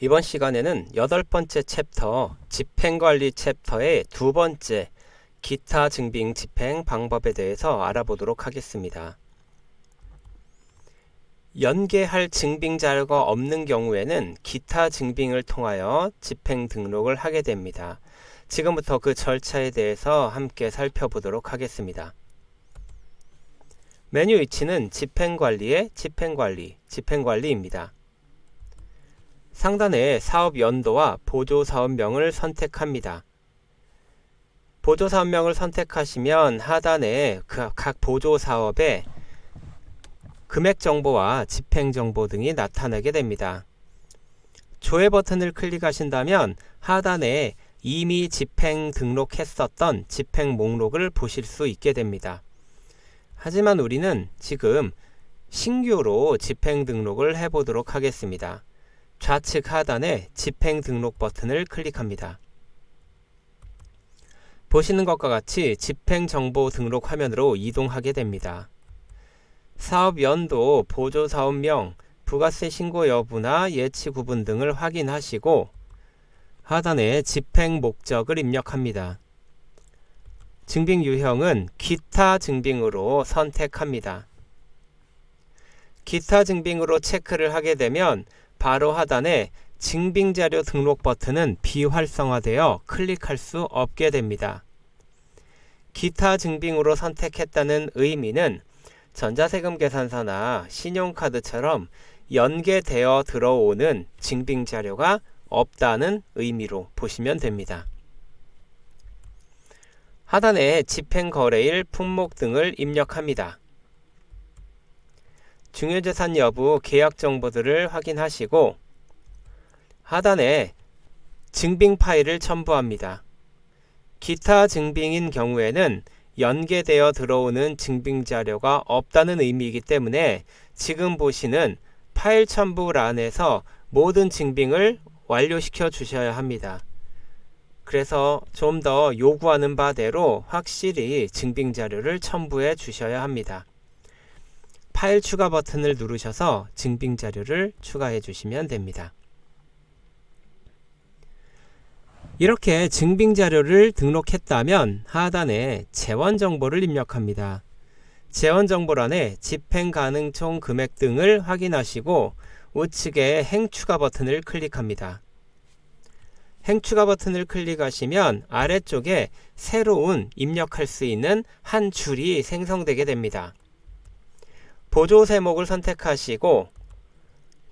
이번 시간에는 여덟 번째 챕터 집행관리 챕터의 두 번째 기타 증빙 집행 방법에 대해서 알아보도록 하겠습니다. 연계할 증빙 자료가 없는 경우에는 기타 증빙을 통하여 집행 등록을 하게 됩니다. 지금부터 그 절차에 대해서 함께 살펴보도록 하겠습니다. 메뉴 위치는 집행관리의 집행관리, 집행관리입니다. 상단에 사업 연도와 보조 사업명을 선택합니다. 보조 사업명을 선택하시면 하단에 그각 보조 사업의 금액 정보와 집행 정보 등이 나타나게 됩니다. 조회 버튼을 클릭하신다면 하단에 이미 집행 등록했었던 집행 목록을 보실 수 있게 됩니다. 하지만 우리는 지금 신규로 집행 등록을 해보도록 하겠습니다. 좌측 하단에 집행 등록 버튼을 클릭합니다. 보시는 것과 같이 집행 정보 등록 화면으로 이동하게 됩니다. 사업 연도, 보조 사업명, 부가세 신고 여부나 예치 구분 등을 확인하시고 하단에 집행 목적을 입력합니다. 증빙 유형은 기타 증빙으로 선택합니다. 기타 증빙으로 체크를 하게 되면 바로 하단에 증빙자료 등록 버튼은 비활성화되어 클릭할 수 없게 됩니다. 기타 증빙으로 선택했다는 의미는 전자세금 계산서나 신용카드처럼 연계되어 들어오는 증빙 자료가 없다는 의미로 보시면 됩니다. 하단에 집행거래일 품목 등을 입력합니다. 중요재산 여부 계약 정보들을 확인하시고 하단에 증빙 파일을 첨부합니다. 기타 증빙인 경우에는 연계되어 들어오는 증빙 자료가 없다는 의미이기 때문에 지금 보시는 파일 첨부란에서 모든 증빙을 완료시켜 주셔야 합니다. 그래서 좀 더 요구하는 바대로 확실히 증빙 자료를 첨부해 주셔야 합니다. 파일 추가 버튼을 누르셔서 증빙 자료를 추가해 주시면 됩니다. 이렇게 증빙 자료를 등록했다면 하단에 재원 정보를 입력합니다. 재원 정보란에 집행 가능 총 금액 등을 확인하시고 우측에 행 추가 버튼을 클릭합니다. 행 추가 버튼을 클릭하시면 아래쪽에 새로운 입력할 수 있는 한 줄이 생성되게 됩니다. 보조 세목을 선택하시고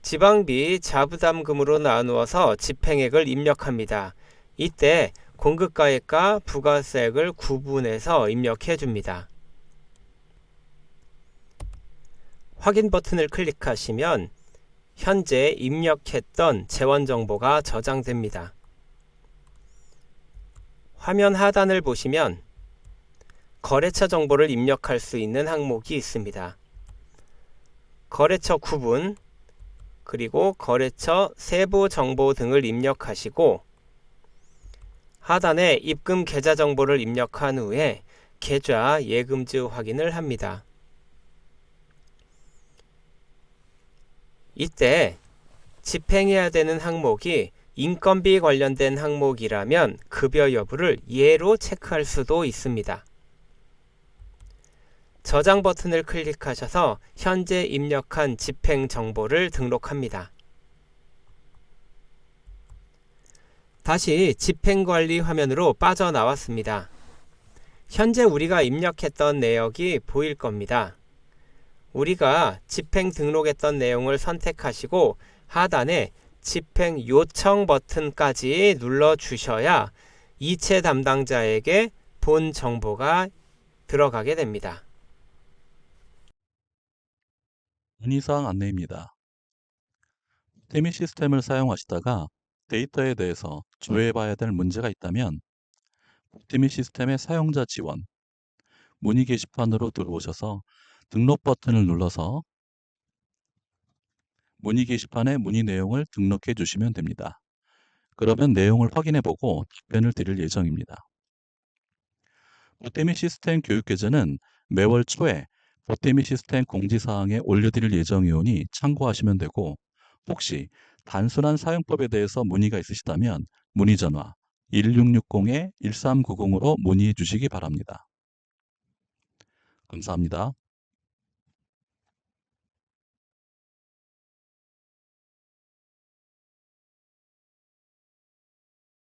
지방비 자부담금으로 나누어서 집행액을 입력합니다. 이때 공급가액과 부가세액을 구분해서 입력해 줍니다. 확인 버튼을 클릭하시면 현재 입력했던 재원 정보가 저장됩니다. 화면 하단을 보시면 거래처 정보를 입력할 수 있는 항목이 있습니다. 거래처 구분, 그리고 거래처 세부 정보 등을 입력하시고 하단에 입금 계좌 정보를 입력한 후에 계좌 예금주 확인을 합니다. 이때 집행해야 되는 항목이 인건비 관련된 항목이라면 급여 여부를 예로 체크할 수도 있습니다. 저장 버튼을 클릭하셔서 현재 입력한 집행 정보를 등록합니다. 다시 집행관리 화면으로 빠져나왔습니다. 현재 우리가 입력했던 내역이 보일 겁니다. 우리가 집행 등록했던 내용을 선택하시고 하단에 집행 요청 버튼까지 눌러 주셔야 이체 담당자에게 본 정보가 들어가게 됩니다. 문의사항 안내입니다. 태미 시스템을 사용하시다가 데이터에 대해서 조회해봐야 될 문제가 있다면 태미 시스템의 사용자 지원, 문의 게시판으로 들어오셔서 등록 버튼을 눌러서 문의 게시판에 문의 내용을 등록해 주시면 됩니다. 그러면 내용을 확인해 보고 답변을 드릴 예정입니다. 보태미 시스템 교육 계좌는 매월 초에 보태미 시스템 공지사항에 올려드릴 예정이오니 참고하시면 되고 혹시 단순한 사용법에 대해서 문의가 있으시다면 문의 전화 1660-1390으로 문의해 주시기 바랍니다. 감사합니다.